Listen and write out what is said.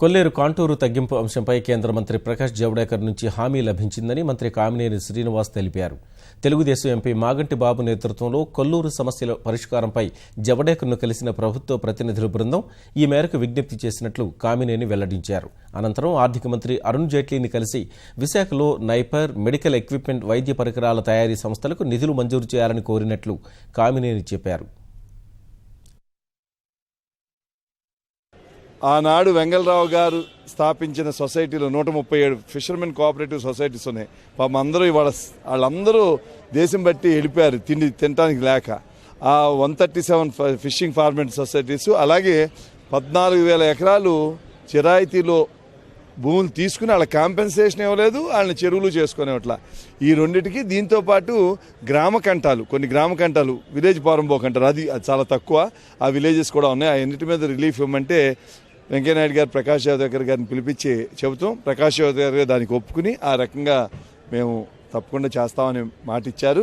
కొల్లేరు contour తగ్గింపు అంశంపై కేంద్ర మంత్రి ప్రకాష్ జవడేకర్ నుంచి హామీ లభించిందని మంత్రి కామినేని శ్రీనివాస్ తెలిపారు. తెలుగుదేశం ఎంపీ మాగంటి బాబు నేతృత్వంలో కొల్లూరు సమస్యల పరిష్కారంపై జవడేకర్ను కలిసిన ప్రభుత్వ ప్రతినిధుల బృందం ఈ మేరకు విజ్ఞప్తి చేసినట్లు కామినేని వెల్లడించారు. అనంతరం ఆర్థిక మంత్రి అరుణ్ జైట్లీని కలిసి విశాఖలో నైపర్ మెడికల్ ఎక్విప్మెంట్ వైద్య పరికరాల తయారీ సంస్థలకు నిధులు మంజూరు చేయాలని కోరినట్లు కామినేని చెప్పారు. ఆనాడు వెంగళరావు గారు స్థాపించిన సొసైటీలో నూట ముప్పై ఏడు ఫిషర్మెన్ కోఆపరేటివ్ సొసైటీస్ ఉన్నాయి. పాపం అందరూ ఇవాళ వాళ్ళందరూ దేశం బట్టి వెళ్ళిపోయారు తిండి తినడానికి లేక. ఆ one thirty seven fishing ferment societies అలాగే పద్నాలుగు వేల ఎకరాలు చిరాయితీలో భూములు తీసుకుని వాళ్ళ కాంపెన్సేషన్ ఇవ్వలేదు వాళ్ళని చెరువులు చేసుకునేవట్ల ఈ రెండింటికి దీంతో పాటు గ్రామ కంటాలు కొన్ని గ్రామ కంటాలు విలేజ్ పోరంబోక్ అంటారు అది చాలా తక్కువ. ఆ విలేజెస్ కూడా ఉన్నాయి. ఆ ఎన్నిటి మీద రిలీఫ్ ఇవ్వమంటే వెంకయ్యనాయుడు గారు ప్రకాష్ జావదేకర్ గారిని పిలిపించి చెబుతాం ప్రకాష్ జావదేకర్ గారు దానికి ఒప్పుకుని ఆ రకంగా మేము తప్పకుండా చేస్తామని మాట ఇచ్చారు